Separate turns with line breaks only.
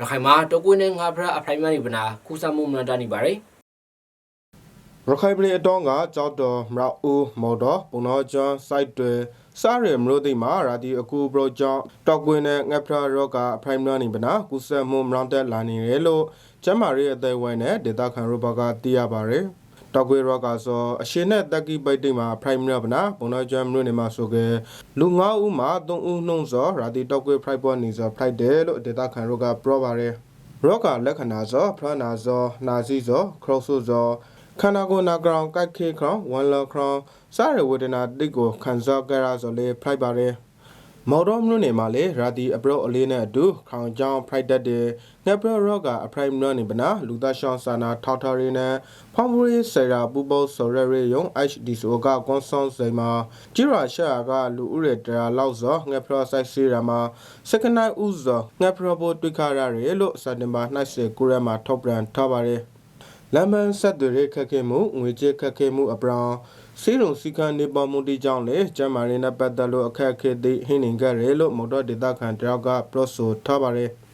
ရခိုင်မှာတောကွေးနဲ့ငါဖရအဖရိုင်မန်ဒီပနာကူဆာမှုမနတာနေပါတယ်
ရခိုင်ပြည်အတောင်းကကြောက်တော်မရောက်ဦးမော်တော်ပုံတော်ကျွန်းစိုက်တွေစားရမလို့တိမှာရာဒီအခုပရိုကြောင့်တောက်ကွင်းနဲ့ငှက်ဖရာရော့ကအဖရိုင်မနီပနာကုဆက်မှုမရောင်းတက်လာနေတယ်လို့ကျမ်းမာရေးအသေးဝိုင်းနဲ့ဒေတာခန်ရောဘကသိရပါတယ် တောက်ကွေရော့ကဆိုအရှင်နဲ့တက်ကီပိတ်တိမှာဖရိုင်မနာပနာပုံတော်ကျွန်းမြို့နေမှာဆိုကလူ9ဦးမှာ3ဦးနှုံးစောရာဒီတောက်ကွေဖရိုက်ပေါ်နေစောဖရိုက်တယ်လို့ဒေတာခန်ရောကပြောပါတယ်ရော့ကလက္ခဏာစောဖရနာစောနာစီစောခရော့ဆူစောခန္ဓာကိုယ်နာဂရောင်ကိုက်ခေခေါဝန်လော်ခရောင်စားရဝေဒနာတိတ်ကိုခံစားကြရဆိုလေဖိုက်ပါတယ် မော်တော်မြို့နယ်မှာလေရာဒီအပရော့အလေးနဲ့အတူခေါင်ကြောင်ဖိုက်တတ်တဲ့ငက်ပရော့ရော့ကအဖရိုင်မနော်နေပနာလူသားရှောင်းစာနာထောက်ထားရင်းနဲ့ဖောင်မရီဆရာပူပေါဆော်ရရေယုံ HDSO ကကွန်ဆွန်စိမှာဂျီရာရှာကလူဦးရတရာလောက်စောငက်ပရော့ဆိုင်စီရာမှာစကနိုက်ဦးစောငက်ပရော့ဘောတွေ့ခရရဲလို့စက်တင်ဘာ29ရက်မှာထုတ်ပြန်ထားပါတယ် လမ်းပန်းဆက်သွယ်ရေးခက်ခဲမှုငွေကြေးခက်ခဲမှုအပရောင်စီးရုံစီကံနေပေါ်မှုတိကြောင့်လေကျမ်းမာရေးနဲ့ပတ်သက်လို့အခက်အခဲသိဟင်းနေကြရဲလို့မော်တော်ဒေတာခန်တယောက်ကပြောဆိုထားပါတယ်။